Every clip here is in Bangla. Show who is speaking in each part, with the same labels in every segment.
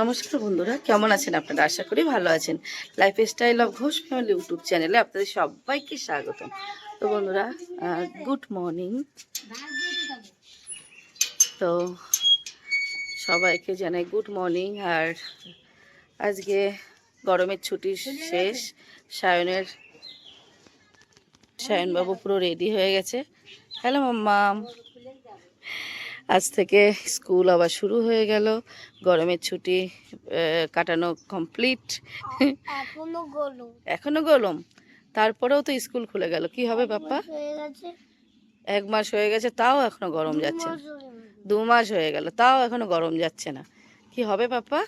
Speaker 1: নমস্কার বন্ধুরা, কেমন আছেন আপনারা? আশা করি ভালো আছেন। Lifestyle of Ghosh family YouTube চ্যানেলে আপনাদের সবাইকে স্বাগতম। তো বন্ধুরা গুড মর্নিং তো সবাইকে জানাই গুড মর্নিং আর আজকে গরমের ছুটি শেষ। সায়নের, সায়নবাবু পুরো রেডি হয়ে গেছে। হ্যালো মাম্মাম আজ থেকে স্কুল আবার শুরু হয়ে গেল। গরমের ছুটি কাটানো কমপ্লিট
Speaker 2: এখনও গরম।
Speaker 1: তারপরেও তো স্কুল খুলে গেল। কি হবে বাপ্পা? এক মাস হয়ে গেছে তাও এখনও গরম যাচ্ছে না। দু মাস হয়ে গেল তাও এখনও গরম যাচ্ছে না। কি হবে পাপ্পা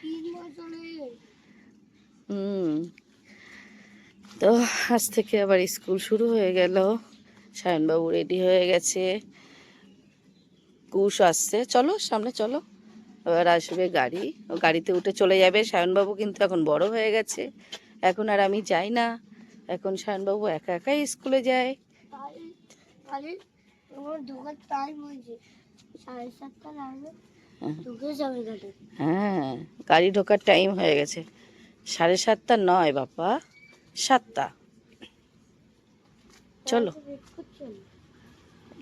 Speaker 2: তিন
Speaker 1: হুম। তো আজ থেকে আবার স্কুল শুরু হয়ে গেল। সায়নবাবু রেডি হয়ে গেছে। কুশ আসছে। চলো সামনে চলো। এবার আসবে গাড়ি। ও গাড়িতে উঠে চলে যাবে। সায়নবাবু কিন্তু এখন বড় হয়ে গেছে। এখন আর আমি যাই না। এখন সায়নবাবু একা একাই স্কুলে যায়। হ্যাঁ।
Speaker 2: গাড়ি।
Speaker 1: হ্যাঁ গাড়ি ঢোকার টাইম হয়ে গেছে। সাড়ে সাতটা নয় বাবা সাতটা। চলো
Speaker 2: তাহলে wait করছ না?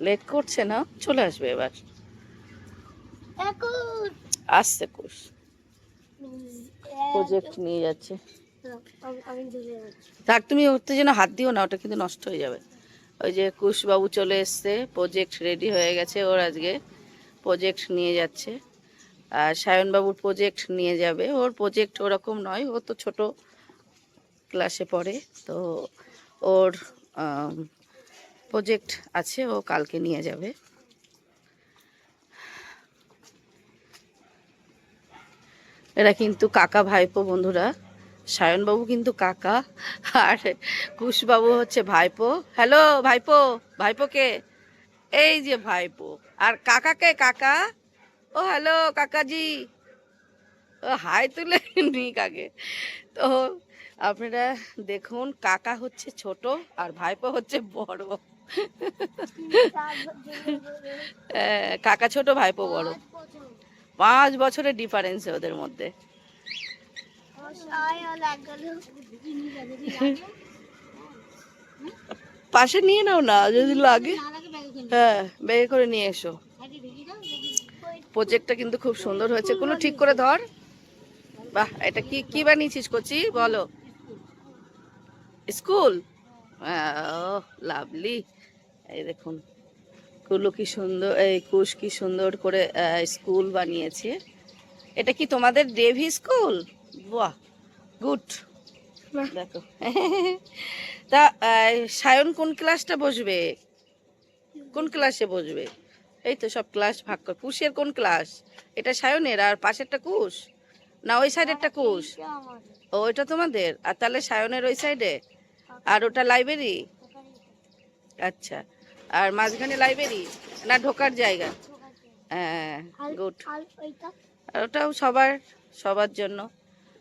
Speaker 1: লেট করছে না চলে আসবে এবার। আসছে কোর্স প্রজেক্ট নিয়ে যাচ্ছি। থাক তুমি ওতে যেন হাত দিও না ওটা কিন্তু নষ্ট হয়ে যাবে। ওই যে কুশবাবু চলে এসছে প্রজেক্ট রেডি হয়ে গেছে ওর আজকে। প্রজেক্ট নিয়ে যাচ্ছে। আর সায়নবাবুর প্রজেক্ট নিয়ে যাবে। ওর প্রজেক্ট ওরকম নয় ও তো ছোট ক্লাসে পড়ে তো ওর প্রজেক্ট আছে, ও কালকে নিয়ে যাবে। এরা কিন্তু কাকা ভাইপো বন্ধুরা। সায়নবাবু কিন্তু কাকা, আর কুশবাবু হচ্ছে ভাইপো। হ্যালো, ভাইপো ভাইপোকে এই যে ভাইপো। আর কাকাকে কাকা? ও, হ্যালো, কাকাজি। ও, হাই তুলে নি কাকে তো আপনারা দেখুন, কাকা হচ্ছে ছোট আর ভাইপো হচ্ছে বড়। কাকা ছোট, ভাইপো বড়। পাঁচ বছরের ডিফারেন্স ওদের মধ্যে। পাশে নিয়ে নাও না, যদি লাগে। হ্যাঁ বেগে করে নিয়ে এসো। প্রজেক্টটা কিন্তু খুব সুন্দর হয়েছে। কোনো ঠিক করে ধর। বাহ, এটা কি কি বানিয়েছিস কচি? বলো। স্কুল? লাভলি এই দেখুন কুলু কি সুন্দর এই কুশ কি সুন্দর করে স্কুল বানিয়েছে। এটা কি তোমাদের ডেভি স্কুল? বাহ গুড। দেখো। তা সায়ন কোন ক্লাসটা বসবে? কোন ক্লাসে বসবে? এই তো সব ক্লাস ভাগ কর। কুশের কোন ক্লাস? এটা সায়নের আর পাশেরটা কুশ? না ওই সাইডেরটা কুশ? ও ওইটা তোমাদের? আর তাহলে সায়নের ওই সাইডে? আর ওটা লাইব্রেরি আচ্ছা। আর মাঝখানে লাইব্রেরি না ঢোকার জায়গা। হ্যাঁ গুড আর ওটাও সবার সবার জন্য।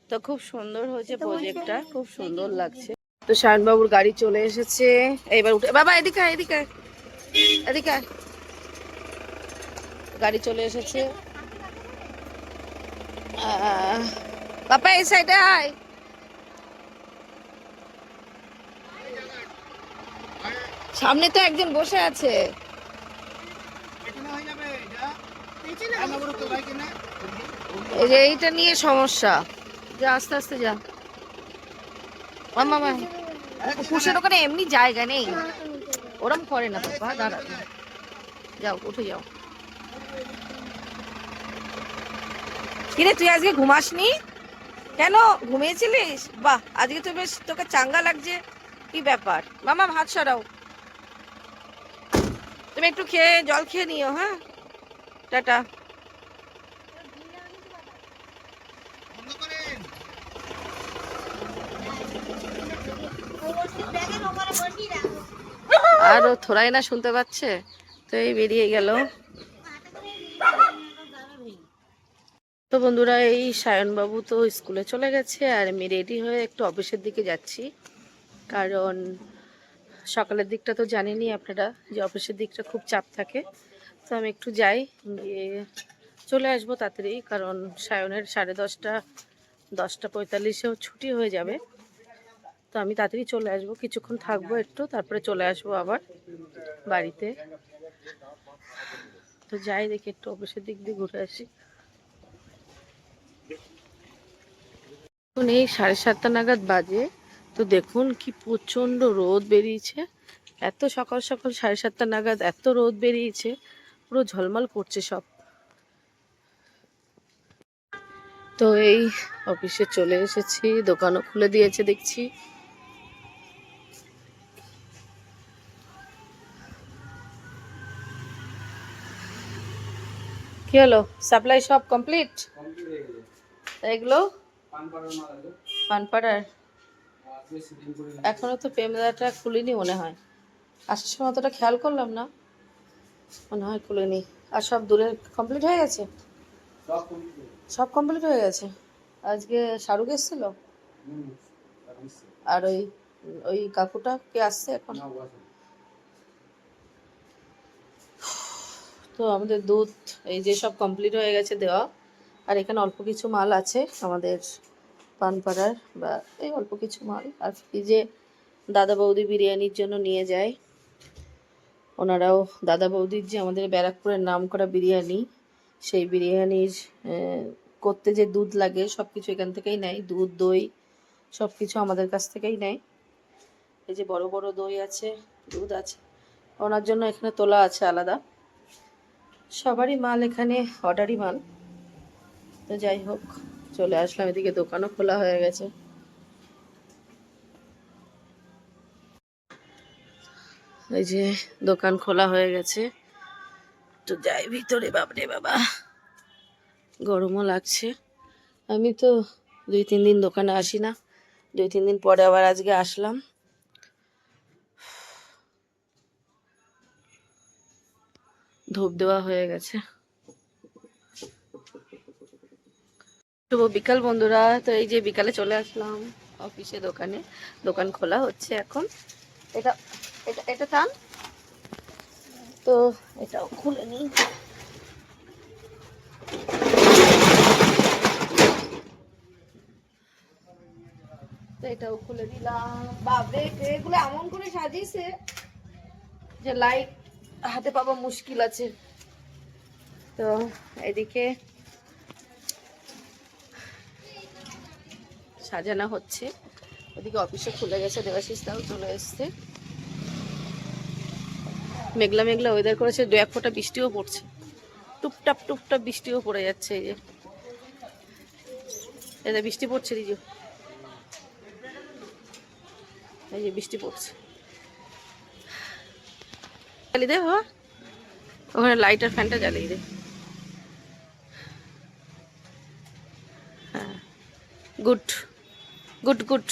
Speaker 1: তো খুব সুন্দর হয়েছে প্রজেক্টটা খুব সুন্দর লাগছে। তো শায়নবাবুর গাড়ি চলে এসেছে। এইবার উঠে বাবা এদিকে এদিকে এদিকে গাড়ি চলে এসেছে। বাবা এই সাইডে আয়। সামনে তো একজন বসে আছে। এই এইটা নিয়ে সমস্যা। যা, আস্তে আস্তে যা। মামা কুশের ওখানে এমনি জায়গা নেই। ওরম করে না, বাবা, দাঁড়া। যাও, উঠে যাও। কিরে, তুই আজকে ঘুমাসনি? কেন ঘুমিয়েছিলিস? বাহ, আজকে তো বেশ তোকে চাঙ্গা লাগছে। কি ব্যাপার? মামা ভাত সরাও। তুমি একটু খেয়ে, জল খেয়ে নিও হ্যাঁ? টাটা। আর থোড়াই না শুনতে পাচ্ছে? তো এই বেরিয়ে গেল। তো বন্ধুরা, এই সায়নবাবু তো স্কুলে চলে গেছে, আর আমি রেডি হয়ে একটু অফিসের দিকে যাচ্ছি। কারণ সকালের দিকটা তো জানেনই আপনারা যে অফিসের দিকটা খুব চাপ থাকে। তো আমি একটু যাই, গিয়ে চলে আসব তাড়াতাড়ি, কারণ সায়নের সাড়ে দশটা দশটা পঁয়তাল্লিশেও ছুটি হয়ে যাবে। তো আমি তাড়াতাড়ি চলে আসব, কিছুক্ষণ থাকব একটু, তারপরে চলে আসব আবার বাড়িতে। তো যাই দেখি একটু অফিসের দিক দিয়ে ঘুরে আসি। এখন এই সাড়ে সাতটা নাগাদ বাজে। তো দেখুন কি প্রচণ্ড রোদ বেরিয়েছে। এত সকাল সকাল সাড়ে সাতটা নাগাদ এত রোদ বেরিয়েছে পুরো ঝলমল করছে সব। তো এই অফিসে চলে এসেছি দোকানও খুলে দিয়েছে দেখছি। কি হলো? সাপ্লাই সব কমপ্লিট? এগুলো?
Speaker 3: পান পাড়ার
Speaker 1: পানপাড়ার
Speaker 3: আজকে সেটিং করে
Speaker 1: এখনও তো প্রেমদাটা খুলিনি মনে হয়। আসার সময় অতটা খেয়াল করলাম না। মনে হয় খুলিনি। আর সব দূরের কমপ্লিট হয়ে গেছে?
Speaker 3: সব কমপ্লিট হয়ে গেছে।
Speaker 1: সব কমপ্লিট হয়ে গেছে? আজকে শাহরুখ এসেছিল?
Speaker 3: আর
Speaker 1: ওই ওই কাকুটা কে আসছে এখন? তো আমাদের দুধ এই যে সব কমপ্লিট হয়ে গেছে দেওয়া। আর এখানে অল্প কিছু মাল আছে আমাদের পানপাড়ার বা এই অল্প কিছু মাল। আর ফ্রিজে দাদা বৌদি বিরিয়ানির জন্য নিয়ে যায়, ওনারাও দাদা বৌদির যে আমাদের ব্যারাকপুরের নাম করা বিরিয়ানি, সেই বিরিয়ানির করতে যে দুধ লাগে সব কিছু এখান থেকেই নেয়। দুধ, দই সব কিছু আমাদের কাছ থেকেই নেয়। এই যে বড় বড় দই আছে, দুধ আছে, ওনার জন্য এখানে তোলা আছে আলাদা। সবারই মাল এখানে অর্ডারই মাল। তো যাই হোক। চলে আসলাম, এদিকে দোকানও খোলা হয়ে গেছে। এই যে দোকান খোলা হয়ে গেছে। তো যাই, ভিতরে বাবরে বাবা। গরমও লাগছে। আমি তো দুই, তিন দিন দোকানে আসি না। দুই, তিন দিন পরে আবার আজকে আসলাম। ধূপ দেওয়া হয়ে গেছে। শুভ বিকাল বন্ধুরা, তো এই যে বিকালে চলে আসলাম অফিসে, দোকানে। দোকান খোলা হচ্ছে এখন। এটা এটা এটা টান। তো এটাও খুলে নিই তো এটাও খুলে দিলাম। বাবরে এগুলো এমন করে সাজিয়েছে যে লাইট হাতে পাওয়া মুশকিল আছে। তো এদিকে সাজানো হচ্ছে। ওদিকে অফিসে খুলে গেছে দেবাশিসটাও চলে এসছে। মেঘলা মেঘলা ওয়েদার করেছে, দু এক ফোঁটা বৃষ্টিও পড়ছে। টুপটাপ টুপটাপ বৃষ্টিও পড়ে যাচ্ছে এই যে। এটা বৃষ্টি পড়ছে রিজু এই যে বৃষ্টি পড়ছে। জ্বালিয়ে দে বাবা। ওখানে লাইট আর ফ্যানটা জ্বালিয়ে দে। হ্যাঁ। Good good good.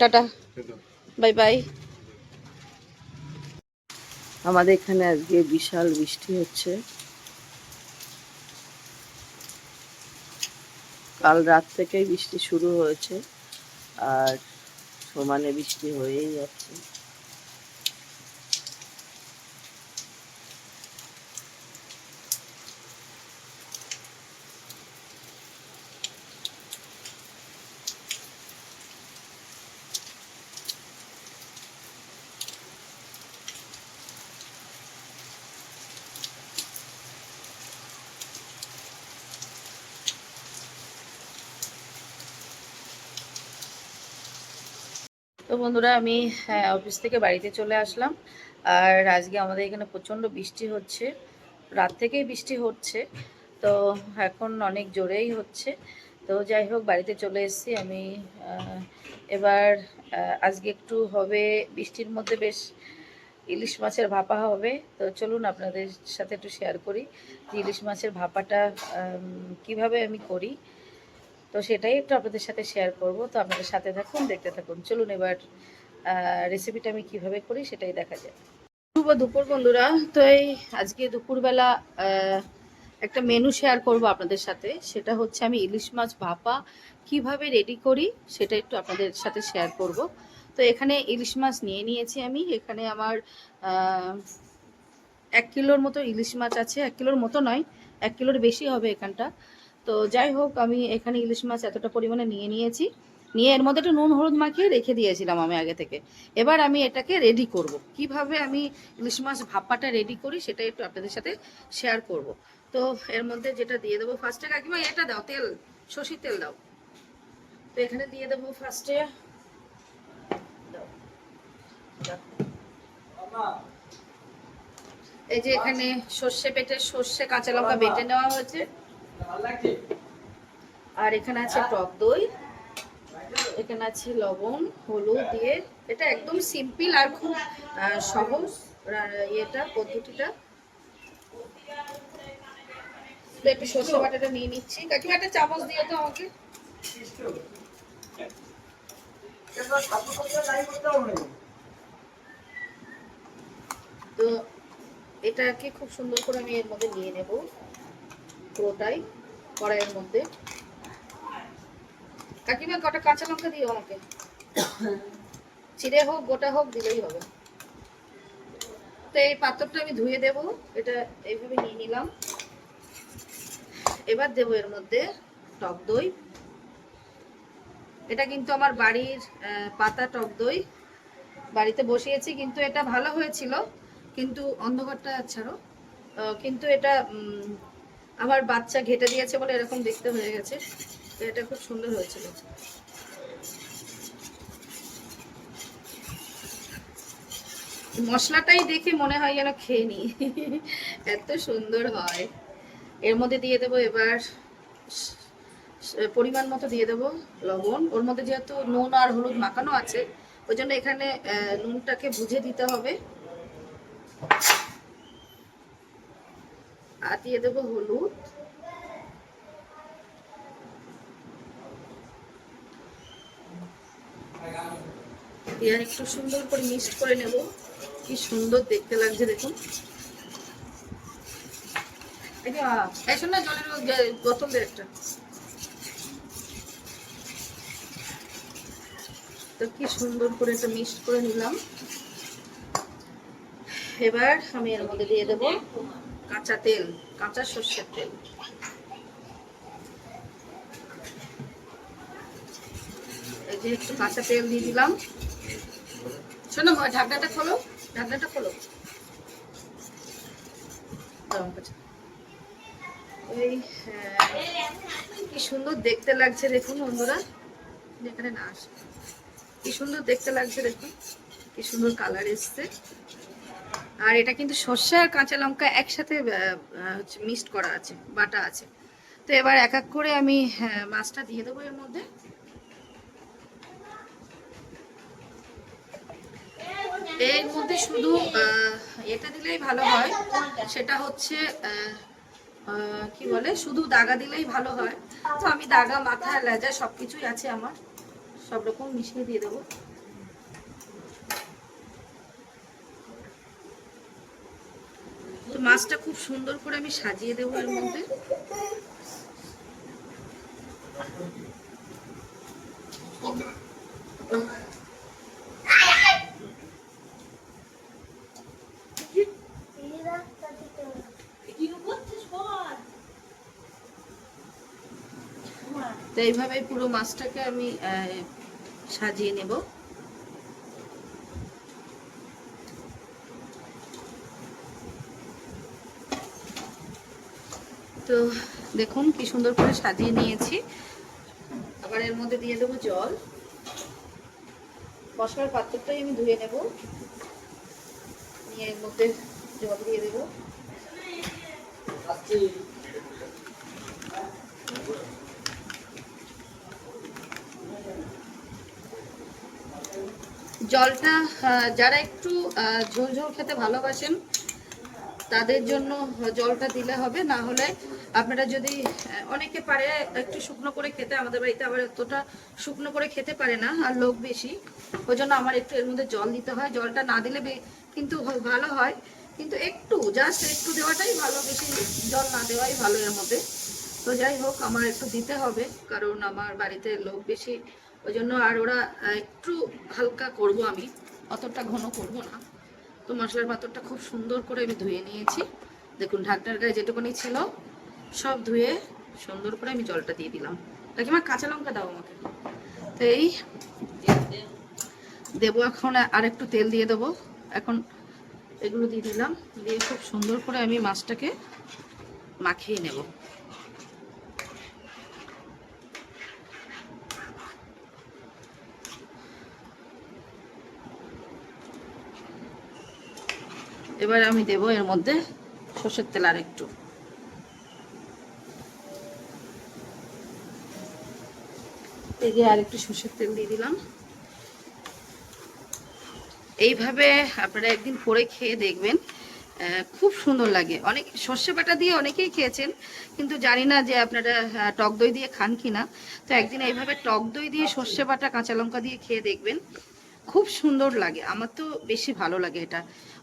Speaker 1: Tata. Bye bye আমাদের এখানে আজকে বিশাল বৃষ্টি হচ্ছে। কাল রাত থেকেই বৃষ্টি শুরু হয়েছে, আর সমানে বৃষ্টি হয়েই যাচ্ছে। তো বন্ধুরা আমি হ্যাঁ, অফিস থেকে বাড়িতে চলে আসলাম। আর আজকে আমাদের এখানে প্রচণ্ড বৃষ্টি হচ্ছে। রাত থেকেই বৃষ্টি হচ্ছে। তো এখন অনেক জোরেই হচ্ছে। তো যাই হোক বাড়িতে চলে এসেছি আমি। এবার আজকে একটু হবে বৃষ্টির মধ্যে বেশ ইলিশ মাছের ভাপা হবে। তো চলুন আপনাদের সাথে একটু শেয়ার করি যে ইলিশ মাছের ভাপাটা কীভাবে আমি করি। তো সেটাই একটু আপনাদের সাথে শেয়ার করব। তো আপনাদের সাথে থাকুন, দেখতে থাকুন। চলুন এবার রেসিপিটা আমি কীভাবে করি সেটাই দেখা যায় শুভ দুপুর বন্ধুরা। তো এই আজকে দুপুরবেলা একটা মেনু শেয়ার করব আপনাদের সাথে। সেটা হচ্ছে আমি ইলিশ মাছ ভাপা কীভাবে রেডি করি সেটা একটু আপনাদের সাথে শেয়ার করব। তো এখানে ইলিশ মাছ নিয়ে নিয়েছি আমি। এখানে আমার এক কিলোর মতো ইলিশ মাছ আছে। এক কিলোর মতো নয়, এক কিলোর বেশি হবে এখানটা। তো যাই হোক আমি এখানে ইলিশ মাছ এতটা পরিমাণে নিয়ে নিয়েছি। নিয়ে এর মধ্যে একটু নুন হলুদ মাখিয়ে রেখে দিয়েছিলাম আমি আগে থেকে। এবার আমি এটাকে রেডি করব। কীভাবে আমি ইলিশ মাছ ভাপাটা রেডি করি সেটা একটু আপনাদের সাথে শেয়ার করব। তো এর মধ্যে যেটা দিয়ে দেবো ফার্স্টে কাকিমা এটা দাও তেল সর্ষের তেল দাও। তো এখানে দিয়ে দেবো ফার্স্টে। এই যে এখানে সর্ষে পেটে সর্ষে কাঁচা লঙ্কা বেটে নেওয়া হয়েছে। আর এখানে আছে টক দই এখানে আছে লবণ হলুদ দিয়ে। এটা একদম সিম্পল আর খুব সহজ ইয়েটা পদ্ধতিটা। একটু সর্ষে বাটাটা নিয়ে নিচ্ছি। কাকিমা একটা চামচ দিয়ে তো আমাকে। তো এটাকে খুব সুন্দর করে আমি এর মধ্যে নিয়ে নেব। পুরোটাই কড়াইয়ের মধ্যে। কাকিমা কটা কাঁচা লঙ্কা দিও আমাকে। চিড়ে হোক, গোটা হোক, দিলেই হবে। তো এই পাত্রটা আমি ধুয়ে দেব, এটা এইভাবে নিয়ে নিলাম। এবার দেবো এর মধ্যে টক দই। এটা কিন্তু আমার বাড়ির পাতা টক দই। বাড়িতে বসিয়েছি, কিন্তু এটা ভালো হয়েছিল। কিন্তু অন্ধকারটা ছাড়ো। কিন্তু এটা আমার বাচ্চা ঘেটে দিয়েছে বলে এরকম দেখতে হয়ে গেছে। এটা খুব সুন্দর হয়েছিল। মশলাটাই দেখে মনে হয় যেন খেয়ে নি। এত সুন্দর হয়। এর মধ্যে দিয়ে দেবো এবার পরিমাণ মতো দিয়ে দেবো লবণ। ওর মধ্যে যেহেতু নুন আর হলুদ মাখানো আছে, ওই জন্য এখানে নুনটাকে বুঝে দিতে হবে। আর দিয়ে দেবো হলুদ। আর একটু সুন্দর করে মিক্সড করে নেব। কি সুন্দর দেখতে লাগছে, দেখুন। জলের একটা। তো কি সুন্দর করে করে নিলাম। এবার আমি এর মধ্যে দিয়ে দেব কাঁচা তেল কাঁচা সর্ষের তেল। এই যে একটু কাঁচা তেল দিয়ে দিলাম। শোনো ঢাকনাটা খোলো ঢাকনাটা খোলো। এই হ্যাঁ, কি সুন্দর দেখতে লাগছে দেখুন বন্ধুরা এখানে না আসে। কি সুন্দর দেখতে লাগছে দেখুন কি সুন্দর কালার এসছে। আর এটা কিন্তু সর্ষে আর কাঁচা লঙ্কা একসাথে হচ্ছে মিক্সড করা আছে বাটা আছে। তো এবার এক এক করে আমি হ্যাঁ, মাছটা দিয়ে দেবো এর মধ্যে। এর মধ্যে শুধু এটা দিলেই ভালো হয়। সেটা হচ্ছে কি বলে? শুধু দাগা দিলেই ভালো হয়। তো আমি দাগা মাথা লেজা সব কিছুই আছে আমার। সব রকম মিশিয়ে দিয়ে দেবো। মাছটা খুব সুন্দর করে আমি সাজিয়ে দেবো এর মধ্যে।
Speaker 2: তো
Speaker 1: এইভাবে পুরো মাছটাকে আমি সাজিয়ে নেব তো দেখুন কি সুন্দর করে সাজিয়ে নিয়েছি। আবার এর মধ্যে দিয়ে দেবো জল। মশলার পাত্রটাই আমি ধুয়ে নেব। নিয়ে এর মধ্যে জল দিয়ে দেবো। জলটা যারা একটু ঝোল ঝোল খেতে ভালোবাসেন, তাদের জন্য জলটা দিলে হবে। না হলে আপনারা যদি অনেকে পারে একটু শুকনো করে খেতে, আমাদের বাড়িতে আবার এতটা শুকনো করে খেতে পারে না, আর লোক বেশি। ওই জন্য আমার একটু এর মধ্যে জল দিতে হয়। জলটা না দিলে কিন্তু ভালো হয়। কিন্তু একটু জাস্ট একটু দেওয়াটাই ভালো, বেশি জল না দেওয়াই ভালো এর মধ্যে। তো যাই হোক, আমার একটু দিতে হবে, কারণ আমার বাড়িতে লোক বেশি। ওই জন্য আর ওরা একটু হালকা করব আমি। অতটা ঘন করব না। তো মশলার পাতরটা খুব সুন্দর করে আমি ধুয়ে নিয়েছি। দেখুন ঢাকটার গায়ে যেটুকুনি ছিল সব ধুয়ে সুন্দর করে আমি জলটা দিয়ে দিলাম। কাকিমা, কাঁচা লঙ্কা দাও আমাকে। তো এই দেবো এখন, আর একটু তেল দিয়ে দেবো। এখন এগুলো দিয়ে দিলাম। দিয়ে খুব সুন্দর করে আমি মাছটাকে মাখিয়ে নেব। এবার আমি দেব এর মধ্যে সর্ষের তেল আর একটু এই যে আর সর্ষের তেল দিয়ে দিলাম। এইভাবে আপনারা একদিন করে খেয়ে দেখবেন খুব সুন্দর লাগে। অনেক সর্ষে বাটা দিয়ে অনেকেই খেয়েছেন, কিন্তু জানি না যে আপনারা টক দই দিয়ে খান কিনা। তো একদিন এইভাবে টক দই দিয়ে সর্ষে বাটা, কাঁচা লঙ্কা দিয়ে খেয়ে দেখবেন, খুব সুন্দর লাগে। আমার তো বেশি ভালো লাগে এটা।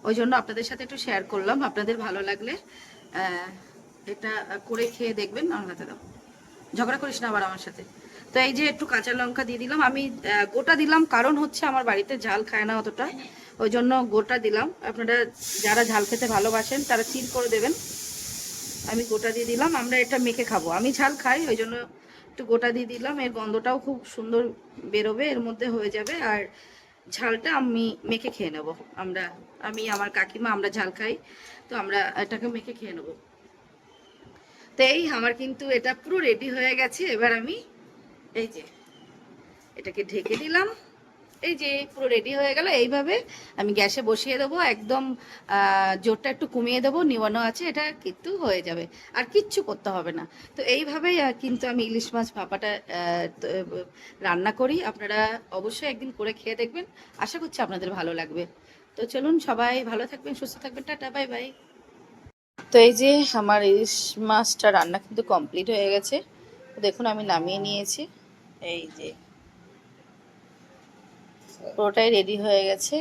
Speaker 1: ওই জন্য আপনাদের সাথে একটু শেয়ার করলাম। আপনাদের ভালো লাগলে এটা করে খেয়ে দেখবেন। আমার হাতে দাও। ঝগড়া করিস না আবার আমার সাথে। তো এই যে একটু কাঁচা লঙ্কা দিয়ে দিলাম। আমি গোটা দিলাম, কারণ হচ্ছে আমার বাড়িতে ঝাল খায় না অতটা। ওই জন্য গোটা দিলাম। আপনারা যারা ঝাল খেতে ভালোবাসেন, তারা চিল করে দেবেন। আমি গোটা দিয়ে দিলাম, আমরা এটা মেখে খাব। আমি ঝাল খাই, ওই জন্য একটু গোটা দিয়ে দিলাম। এর গন্ধটাও খুব সুন্দর বেরোবে, এর মধ্যে হয়ে যাবে। আর ঝালটা আমি মেখে খেয়ে নেব। আমরা, আমি, আমার কাকিমা, আমরা ঝাল খাই, তো আমরা এটাকে মেখে খেয়ে নেব। তো এই, আমার কিন্তু এটা পুরো রেডি হয়ে গেছে। এবার আমি এই যে, এটাকে ঢেকে দিলাম। এই যে, পুরো রেডি হয়ে গেল। এইভাবে আমি গ্যাসে বসিয়ে দেবো। একদম জোরটা একটু কমিয়ে দেবো। নিবানো আছে, এটা কিন্তু হয়ে যাবে। আর কিচ্ছু করতে হবে না। তো এইভাবেই কিন্তু আমি ইলিশ মাছ ভাপাটা রান্না করি। আপনারা অবশ্যই একদিন করে খেয়ে দেখবেন। আশা করছি আপনাদের ভালো লাগবে। তো চলুন, সবাই ভালো থাকবেন, সুস্থ থাকবেন। Tata, bye bye. তো এই যে, আমার ইলিশ মাছটা রান্না কিন্তু কমপ্লিট হয়ে গেছে। দেখুন, আমি নামিয়ে নিয়েছি। এই যে। পুরোটাই রেডি হয়ে গেছে।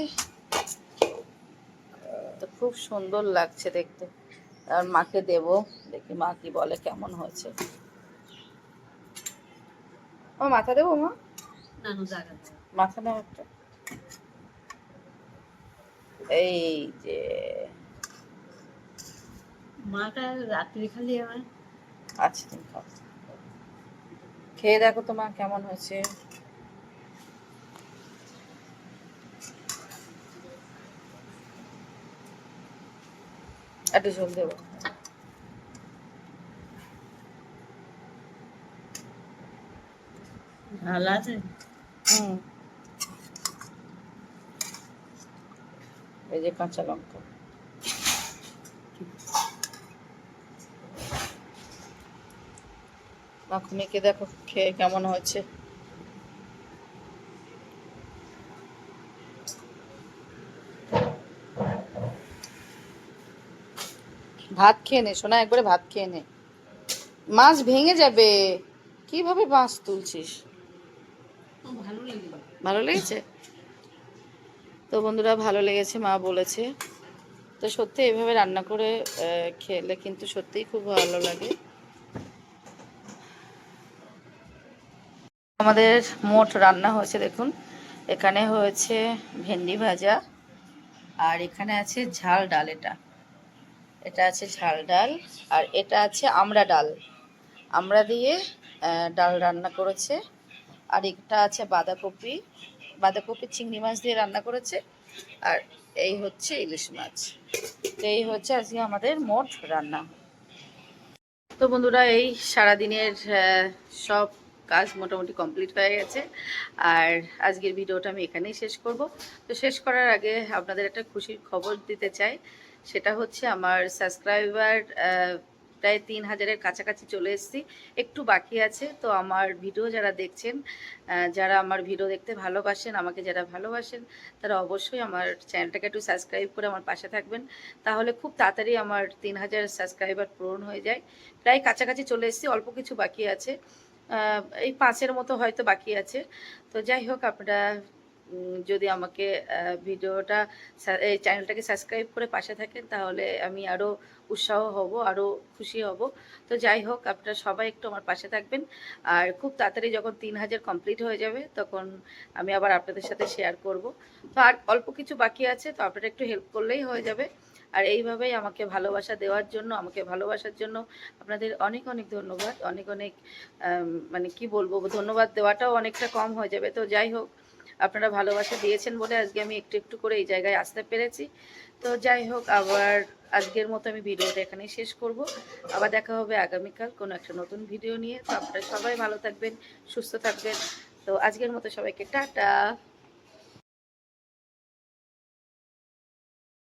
Speaker 1: তো খুব সুন্দর লাগছে দেখতে। আর মাকে দেব। দেখি মা কি বলে কেমন হয়েছে। ও মাথা দেবো মা? মাথা দাও একটা। এই যে।
Speaker 2: মাটা রাত্রি খালি আমার
Speaker 1: আচ্ছা তুমি খাও। খেয়ে দেখো তোমার কেমন হয়েছে। একটু ঝোল দেবো।
Speaker 2: ভালো আছে?
Speaker 1: হুম। এই যে কাঁচা লঙ্কা। মাখুনিকে দেখো খেয়ে কেমন হয়েছে। ভাত খেয়ে নে সোনা একবারে ভাত খেয়ে নে। মাছ ভেঙে যাবে কীভাবে মাছ তুলছিস?
Speaker 2: ভালো
Speaker 1: লেগেছে। তো বন্ধুরা ভালো লেগেছে মা বলেছে। তো সত্যি এভাবে রান্না করে খেলে কিন্তু সত্যিই খুব ভালো লাগে। আমাদের মোট রান্না হয়েছে, দেখুন। এখানে হয়েছে ভেন্ডি ভাজা আর এখানে আছে ঝাল ডাল এটা। এটা আছে ঝাল ডাল আর এটা আছে আমড়া ডাল। আমড়া দিয়ে ডাল রান্না করেছে। আর একটা আছে বাঁধাকপি। বাঁধাকপি চিংড়ি মাছ দিয়ে রান্না করেছে। আর এই হচ্ছে ইলিশ মাছ। তো এই হচ্ছে আজকে আমাদের মোট রান্না। তো বন্ধুরা, এই সারাদিনের সব কাজ মোটামুটি কমপ্লিট হয়ে গেছে। আর আজকের ভিডিওটা আমি এখানেই শেষ করব। তো শেষ করার আগে আপনাদের একটা খুশির খবর দিতে চাই। সেটা হচ্ছে আমার সাবস্ক্রাইবার প্রায় তিন হাজারের কাছাকাছি চলে এসেছি। একটু বাকি আছে। তো আমার ভিডিও যারা দেখছেন যারা আমার ভিডিও দেখতে ভালোবাসেন, আমাকে যারা ভালোবাসেন, তারা অবশ্যই আমার চ্যানেলটাকে একটু সাবস্ক্রাইব করে আমার পাশে থাকবেন। তাহলে খুব তাড়াতাড়ি আমার তিন হাজার সাবস্ক্রাইবার পূরণ হয়ে যায়। প্রায় কাছাকাছি চলে এসেছি, অল্প কিছু বাকি আছে। এই পাঁচের মতো হয়তো বাকি আছে। তো যাই হোক, আপনারা যদি আমাকে ভিডিওটা এই চ্যানেলটাকে সাবস্ক্রাইব করে পাশে থাকেন, তাহলে আমি আরও উৎসাহ হব আরও খুশি হব। তো যাই হোক, আপনারা সবাই একটু আমার পাশে থাকবেন। আর খুব তাড়াতাড়ি যখন তিন হাজার কমপ্লিট হয়ে যাবে, তখন আমি আবার আপনাদের সাথে শেয়ার করব। তো আর অল্প কিছু বাকি আছে, তো আপনারা একটু হেল্প করলেই হয়ে যাবে। আর এইভাবেই আমাকে ভালোবাসা দেওয়ার জন্য, আমাকে ভালোবাসার জন্য আপনাদের অনেক অনেক ধন্যবাদ। অনেক অনেক মানে কি বলব, ধন্যবাদ দেওয়াটাও অনেকটা কম হয়ে যাবে। তো যাই হোক, আপনারা ভালোবাসা দিয়েছেন বলে আজকে আমি একটু একটু করে এই জায়গায় আসতে পেরেছি। তো যাই হোক, আবার আজকের মতো আমি ভিডিওটা এখানেই শেষ করব। আবার দেখা হবে আগামীকাল কোনো একটা নতুন ভিডিও নিয়ে। তো আপনারা সবাই ভালো থাকবেন, সুস্থ থাকবেন। তো আজকের মতো সবাইকে টাটা।